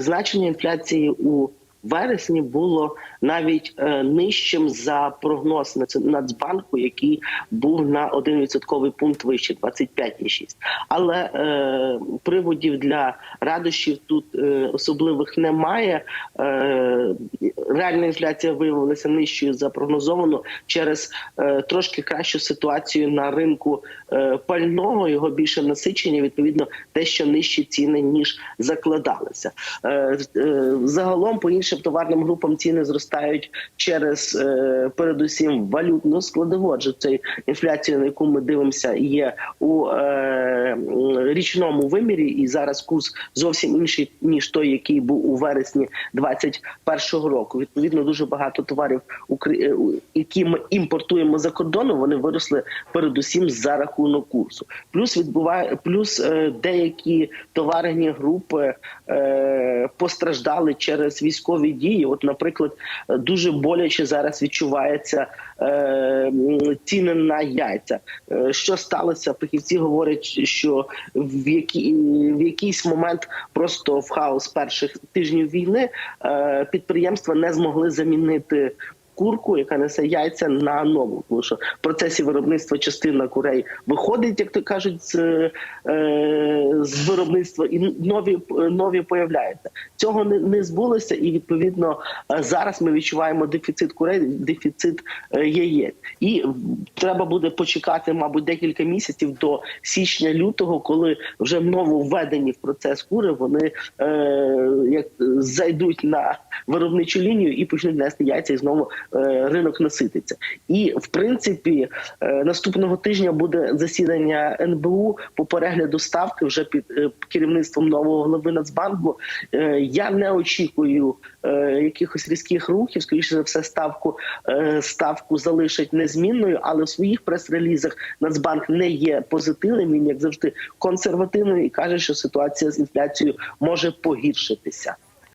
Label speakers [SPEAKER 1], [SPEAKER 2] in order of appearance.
[SPEAKER 1] значення інфляції у вересні було навіть е, нижчим за прогноз Нацбанку, який був на 1 відсотковий пункт вище 25,6. Але е, приводів для радощів тут е, особливих немає. Е, реальна інфляція виявилася нижчою за прогнозовану через е, трошки кращу ситуацію на ринку е, пального. Його більше насичення, відповідно, дещо нижчі ціни ніж закладалися. Е, е, загалом по іншим товарним групам ціни зростають через е, передусім валютну складову, адже цей інфляція, на яку ми дивимося, є у е, річному вимірі, і зараз курс зовсім інший ніж той, який був у вересні 2021 року. Відповідно, дуже багато товарів, е, які ми імпортуємо за кордону, вони виросли передусім за рахунок курсу. Плюс відбуває плюс деякі товарні групи постраждали через військові дії. От, наприклад, е, дуже боляче зараз відчувається е, ціни на яйця. Е, Що сталося? Фахівці говорять, що в, які, в якийсь момент просто в хаос перших тижнів війни е, підприємства не змогли замінити. Курку, яка несе яйця на нову, тому що в процесі виробництва частина курей виходить, як то кажуть, з, е, з виробництва, і нові нові появляються. Цього не, не збулося, і відповідно е, зараз ми відчуваємо дефіцит курей, дефіцит е, яєць. І треба буде почекати, мабуть, декілька місяців до січня-лютого, коли вже нововведені в процес кури, вони е, як зайдуть на виробничу лінію і почнуть нести яйця, і знову ринок насититься. І в принципі, е, наступного тижня буде засідання НБУ по перегляду ставки вже під е, керівництвом нового голови Нацбанку. Е, я не очікую е, якихось різких рухів. Скоріше за все, ставку е, ставку залишать незмінною, але в своїх прес-релізах Нацбанк не є позитивним. Він як завжди консервативний і каже, що ситуація з інфляцією може погіршитися.